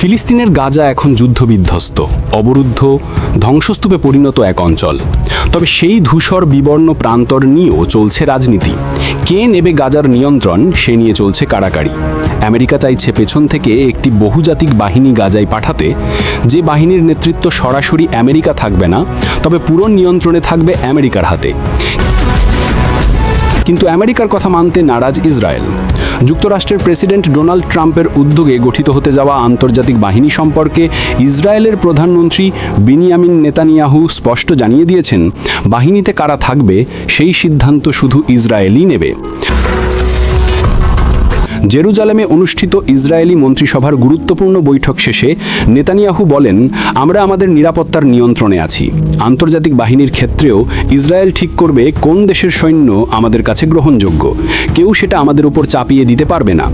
ফিলিস্তিনের গাজা এখন যুদ্ধবিধ্বস্ত, অবরুদ্ধ, ধ্বংসস্তূপে পরিণত এক অঞ্চল। তবে সেই ধূসর বিবর্ণ প্রান্তর নিয়েও চলছে রাজনীতি। কে নেবে গাজার নিয়ন্ত্রণ, সে নিয়ে চলছে কাড়াকাড়ি। আমেরিকা চাইছে পেছন থেকে একটি বহুজাতিক বাহিনী গাজায় পাঠাতে। যে বাহিনীর নেতৃত্ব সরাসরি আমেরিকা থাকবে না, তবে পুরো নিয়ন্ত্রণে থাকবে আমেরিকার হাতে। কিন্তু আমেরিকার কথা মানতে নারাজ ইসরায়েল। যুক্তরাষ্ট্রের প্রেসিডেন্ট ডোনাল্ড ট্রাম্পের উদ্যোগে গঠিত হতে যাওয়া আন্তর্জাতিক বাহিনী সম্পর্কে ইসরায়েলের প্রধানমন্ত্রী বিনিয়ামিন নেতানিয়াহু স্পষ্ট জানিয়ে দিয়েছেন, বাহিনীতে কারা থাকবে সেই সিদ্ধান্ত শুধু ইসরায়েলই নেবে। জেরুজালেমে অনুষ্ঠিত ইসরায়েলি মন্ত্রিসভার গুরুত্বপূর্ণ বৈঠক শেষে নেতানিয়াহু বলেন, আমরা আমাদের নিরাপত্তার নিয়ন্ত্রণে আছি। আন্তর্জাতিক বাহিনীর ক্ষেত্রেও ইসরায়েল ঠিক করবে কোন দেশের সৈন্য আমাদের কাছে গ্রহণযোগ্য। কেউ সেটা আমাদের উপর চাপিয়ে দিতে পারবে না।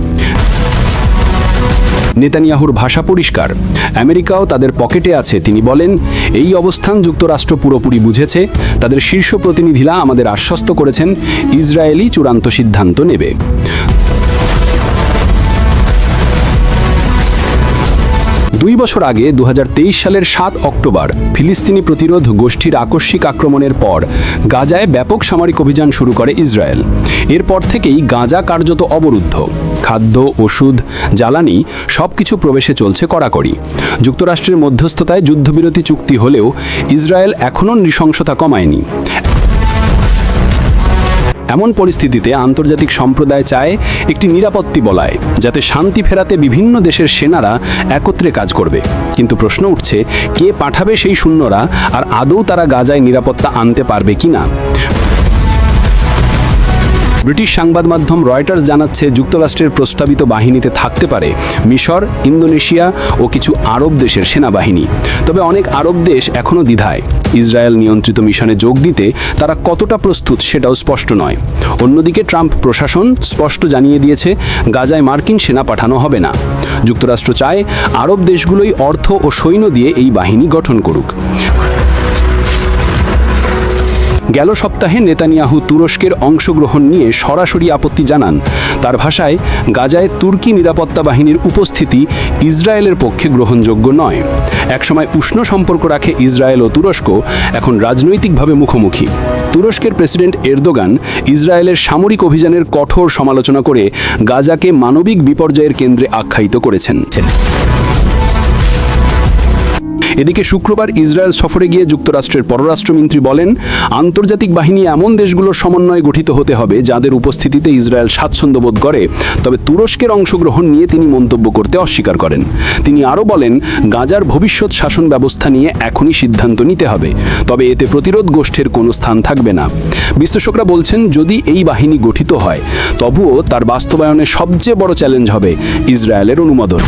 নেতানিয়াহুর ভাষা পরিষ্কার। আমেরিকাও তাদের পকেটে আছে। তিনি বলেন, এই অবস্থান যুক্তরাষ্ট্র পুরোপুরি বুঝেছে। তাদের শীর্ষ প্রতিনিধিরা আমাদের আশ্বস্ত করেছেন ইসরায়েলি চূড়ান্ত সিদ্ধান্ত নেবে। দুই বছর আগে দু হাজার তেইশ সালের সাত অক্টোবর ফিলিস্তিনি প্রতিরোধ গোষ্ঠীর আকস্মিক আক্রমণের পর গাজায় ব্যাপক সামরিক অভিযান শুরু করে ইসরায়েল। এরপর থেকেই গাজা কার্যত অবরুদ্ধ। খাদ্য, ওষুধ, জ্বালানি সব কিছু প্রবেশে চলছে কড়াকড়ি। যুক্তরাষ্ট্রের মধ্যস্থতায় যুদ্ধবিরতি চুক্তি হলেও ইসরায়েল এখনও নৃশংসতা কমায়নি। এমন পরিস্থিতিতে আন্তর্জাতিক সম্প্রদায় চায় একটি নিরাপত্তি বলায়, যাতে শান্তি ফেরাতে বিভিন্ন দেশের সেনারা একত্রে কাজ করবে। কিন্তু প্রশ্ন উঠছে, কে পাঠাবে সেই শূন্যরা আর আদৌ তারা গাজায় নিরাপত্তা আনতে পারবে কিনা? ব্রিটিশ সংবাদ মাধ্যম রয়টার্স জানাচ্ছে যুক্তরাষ্ট্রের প্রস্তাবিত বাহিনীতে থাকতে পারে মিশর, ইন্দোনেশিয়া ও কিছু আরব দেশের সেনাবাহিনী। তবে অনেক আরব দেশ এখনও দ্বিধায়। ইসরায়েল নিয়ন্ত্রিত মিশনে যোগ দিতে তারা কতটা প্রস্তুত সেটাও স্পষ্ট নয়। অন্যদিকে ট্রাম্প প্রশাসন স্পষ্ট জানিয়ে দিয়েছে, গাজায় মার্কিন সেনা পাঠানো হবে না। যুক্তরাষ্ট্র চায় আরব দেশগুলোই অর্থ ও সৈন্য দিয়ে এই বাহিনী গঠন করুক। গেল সপ্তাহে নেতানিয়াহু তুরস্কের অংশগ্রহণ নিয়ে সরাসরি আপত্তি জানান। তার ভাষায়, গাজায় তুর্কি নিরাপত্তা বাহিনীর উপস্থিতি ইসরায়েলের পক্ষে গ্রহণযোগ্য নয়। একসময় উষ্ণ সম্পর্ক রাখে ইসরায়েল ও তুরস্ক, এখন রাজনৈতিকভাবে মুখোমুখি। তুরস্কের প্রেসিডেন্ট এরদোগান ইসরায়েলের সামরিক অভিযানের কঠোর সমালোচনা করে গাজাকে মানবিক বিপর্যয়ের কেন্দ্রে আখ্যায়িত করেছেন। এদিকে শুক্রবার ইসরায়েল সফরে গিয়ে যুক্তরাষ্ট্রের পররাষ্ট্রমন্ত্রী বলেন, আন্তর্জাতিক বাহিনী এমন দেশগুলোর সমন্বয়ে গঠিত হতে হবে যাদের উপস্থিতিতে ইসরায়েল স্বাচ্ছন্দ্য বোধ করে, তবে তুরস্কের অংশগ্রহণ নিয়ে তিনি মন্তব্য করতে অস্বীকার করেন। তিনি আরও বলেন, গাজার ভবিষ্যৎ শাসন ব্যবস্থা নিয়ে এখনই সিদ্ধান্ত নিতে হবে, তবে এতে প্রতিরোধ গোষ্ঠীর কোনো স্থান থাকবে না। বিশ্লেষকরা বলছেন, যদি এই বাহিনী গঠিত হয়, তবুও তার বাস্তবায়নে সবচেয়ে বড় চ্যালেঞ্জ হবে ইসরায়েলের অনুমোদন।